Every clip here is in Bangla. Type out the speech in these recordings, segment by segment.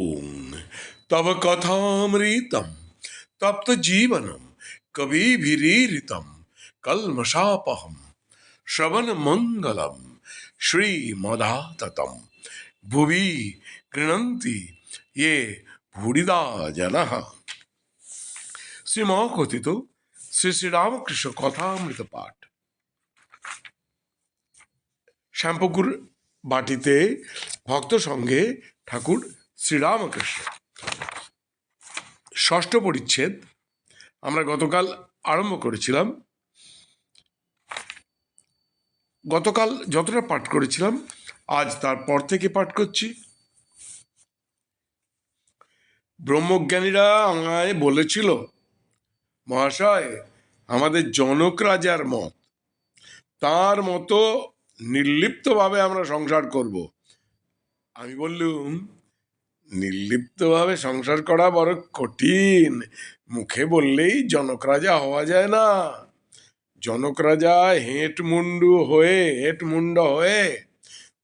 ওং তব কথামৃতম তপ্ত জীবনম কবিভিরীরিতম কলমশাপহম শ্রবণ মঙ্গলম শ্রীমদাততম ভুবি গৃণন্তি ये ভূরিদা জনঃ শ্রীম কথিত শ্রী শ্রীরামকৃষ্ণ কথামৃত পাঠ শ্যামপুকুর বাটিতে ভক্ত সঙ্গে ঠাকুর শ্রীরামকৃষ্ণ ষষ্ঠ পরিচ্ছেদ, আমরা গতকাল আরম্ভ করেছিলাম। গতকাল যতটা পাঠ করেছিলাম, আজ তারপর থেকে পাঠ করছি। ব্রহ্মজ্ঞানীরা আমায় বলেছিল, মহাশয়, আমাদের জনক রাজার মত, তার মতো নির্লিপ্তভাবে আমরা সংসার করব। আমি বললুম নির্লিপ্তভাবে সংসার করা বড় কঠিন। মুখে বললেই জনক রাজা হওয়া যায় না। জনক রাজা হেঁট মুন্ডু হয়ে, হেঁট মুন্ড হয়ে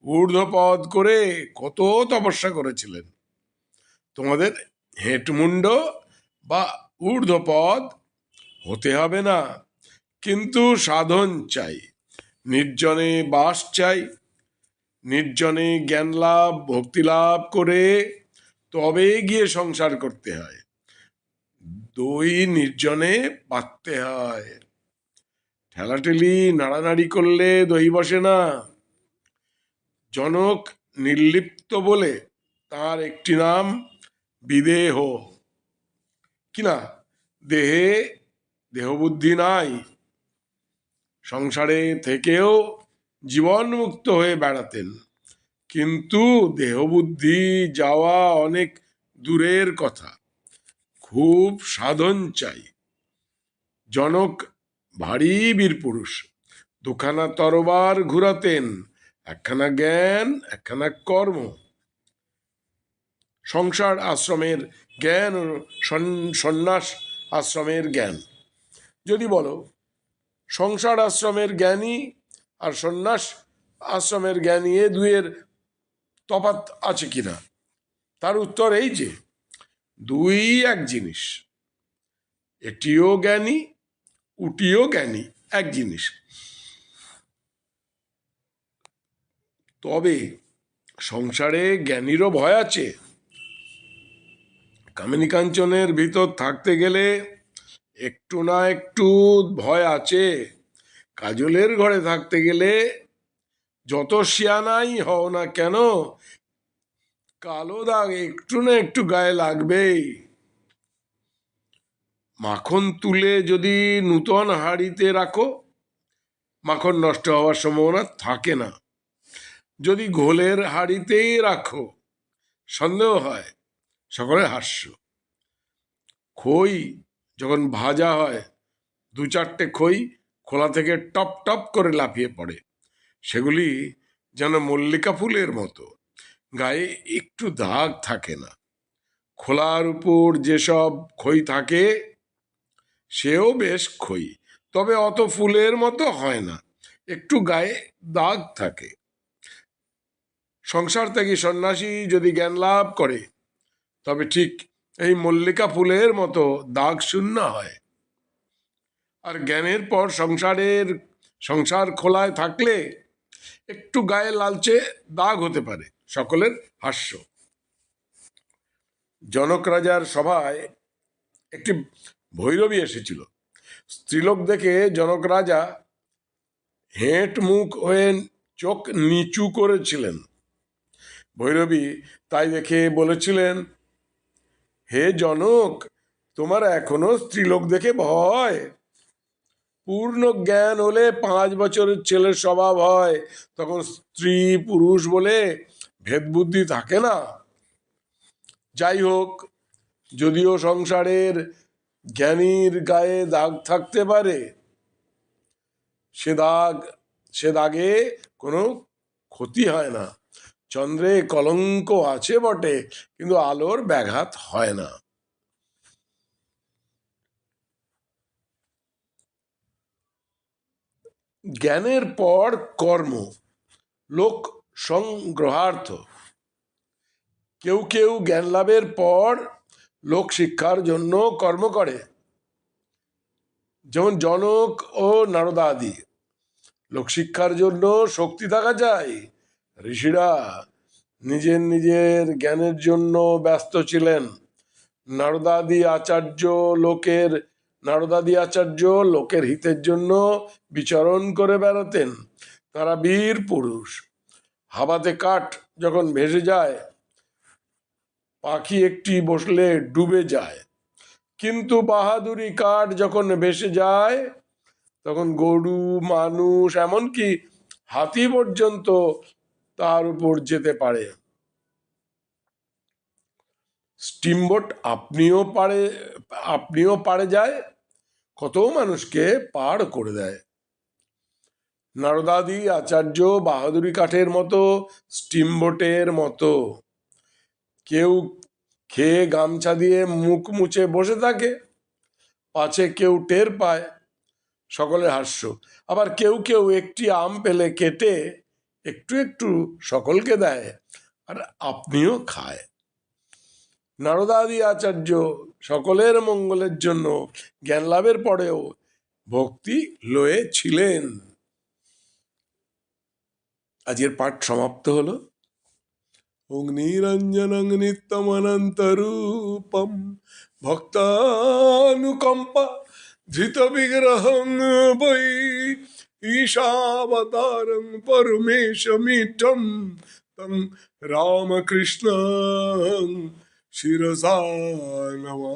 ঊর্ধ্বপদ করে কত তপস্যা করেছিলেন? তোমাদের হেঁটমুন্ড বা ঊর্ধ্বপদ হতে হবে না। কিন্তু সাধন চাই, নির্জনে বাস চাই, নির্জনে জ্ঞান লাভ ভক্তি লাভ করে তবে গিয়ে সংসার করতে হয়। দই নির্জনে পাততে হয়। ঠেলাঠেলি নাড়ানাড়ি করলে দই বসে না। জনক নির্লিপ্ত বলে তার একটি নাম, বিদেহ। কিনা? দেহে দেহবুদ্ধি নাই। সংসারে থেকেও জীবনমুক্ত হয়ে বেড়াতেন। কিন্তু দেহবুদ্ধি যাওয়া অনেক দূরের কথা। খুব সাধন চাই। জনক ভারী বীর পুরুষ, দুখানা তরবার ঘুরাতেন, একখানা জ্ঞান, একখানা কর্ম। সংসার আশ্রমের জ্ঞান ও সন- সন্ন্যাস আশ্রমের জ্ঞান। যদি বলো, সংসার আশ্রমের জ্ঞানী আর সন্ন্যাস আশ্রমের জ্ঞানী এ দুয়ের তফাৎ আছে কিনা? তার উত্তর এই যে, দুই এক জিনিস। এটিও জ্ঞানী, উটিও জ্ঞানী, এক জিনিস। তবে সংসারে জ্ঞানীরও ভয় আছে। কামিনী কাঞ্চনের ভিতর থাকতে গেলে একটু না একটু ভয় আছে। কাজলের ঘরে থাকতে গেলে যত শিয়ানাই হও না কেন, কালো দাগ একটু না একটু গায়ে লাগবেই। মাখন তুলে যদি নূতন হাঁড়িতে রাখো, মাখন নষ্ট হওয়ার সম্ভাবনা থাকে না। যদি ঘোলের হাঁড়িতেই রাখো, সন্দেহ হয়, সকলে হাস্য। খই যখন ভাজা হয় দু চারটে খই খোলা থেকে টপ টপ করে লাফিয়ে পড়ে। সেগুলি যেন মল্লিকা ফুলের মতো। গায়ে একটু দাগ থাকে না। খোলার উপর যেসব খই থাকে, সেও বেশ খই, তবে অত ফুলের মতো হয় না। একটু গায়ে দাগ থাকে। সংসার থেকে সন্ন্যাসী যদি জ্ঞান লাভ করে, তবে ঠিক এই মল্লিকা ফুলের মতো দাগ শূন্য হয়। আর জ্ঞানের পর সংসারের, সংসার খোলায় থাকলে একটু গায়ে লালচে দাগ হতে পারে, সকলের হাস্য। জনক রাজার সভায় একটি ভৈরবী এসেছিল। স্ত্রীলোক দেখে জনক রাজা হেঁট মুখ হয়ে চোখ নিচু করেছিলেন। ভৈরবী তাই দেখে বলেছিলেন, হে জনক, তোমার এখনও স্ত্রীলোক দেখে ভয়। পূর্ণ জ্ঞান হলে পাঁচ বছরের ছেলের স্বভাব হয়। তখন স্ত্রী পুরুষ বলে ভেদ বুদ্ধি থাকে না। যাই হোক, যদিও সংসারের জ্ঞানীর গায়ে দাগ থাকতে পারে, সে দাগ, সে দাগে কোনো ক্ষতি হয় না। চন্দ্রে কলঙ্ক আছে বটে, কিন্তু আলোর ব্যাঘাত হয় না। জ্ঞানের পর কর্ম, লোক সংগ্রহার্থ। কেউ কেউ জ্ঞান লাভের পর লোক শিক্ষার জন্য কর্ম করে। যেমন জনক ও নারদা আদি লোকশিক্ষার জন্য শক্তি থাকা চাই। ঋষিরা নিজের নিজের জ্ঞানের জন্য ব্যস্ত ছিলেন। নারদাদি আচার্য লোকের নারদাদি আচার্য লোকের হিতের জন্য বিচরণ করে বেড়াতেন। তারা বীর পুরুষ। হাওয়াতে কাঠ যখন ভেসে যায়, পাখি একটি বসলে ডুবে যায়। কিন্তু বাহাদুরি কাঠ যখন ভেসে যায়, তখন গরু, মানুষ, এমনকি হাতি পর্যন্ত তার উপর যেতে পারে। স্টিমবোট আপনিও পারে আপনিও পারে যায় কত মানুষকে পার করে দেয়। নারদাদি আচার্য বাহাদুরি কাঠের মতো, স্টিমবোটের মতো। কেউ খেয়ে গামছা দিয়ে মুখ মুছে বসে থাকে, পাছে কেউ টের পায়, সকলের হাস্য। আবার কেউ কেউ একটি আম পেলে কেটে একটু একটু সকলকে দেয়, আর আপনিও খায়। নারদাদি আচার্য সকলের মঙ্গলের জন্য জ্ঞান লাভের পরেও ভক্তি লয়ে ছিলেন। আজকের পাঠ সমাপ্ত হলো। অগ্নিরঞ্জনং নিত্যমনন্তরূপম ভক্তানুকম্পা ধৃত বিগ্রহং বৈ ঈশাবতারং পরমেশমিঠম তং রামকৃষ্ণ Shirasanavama.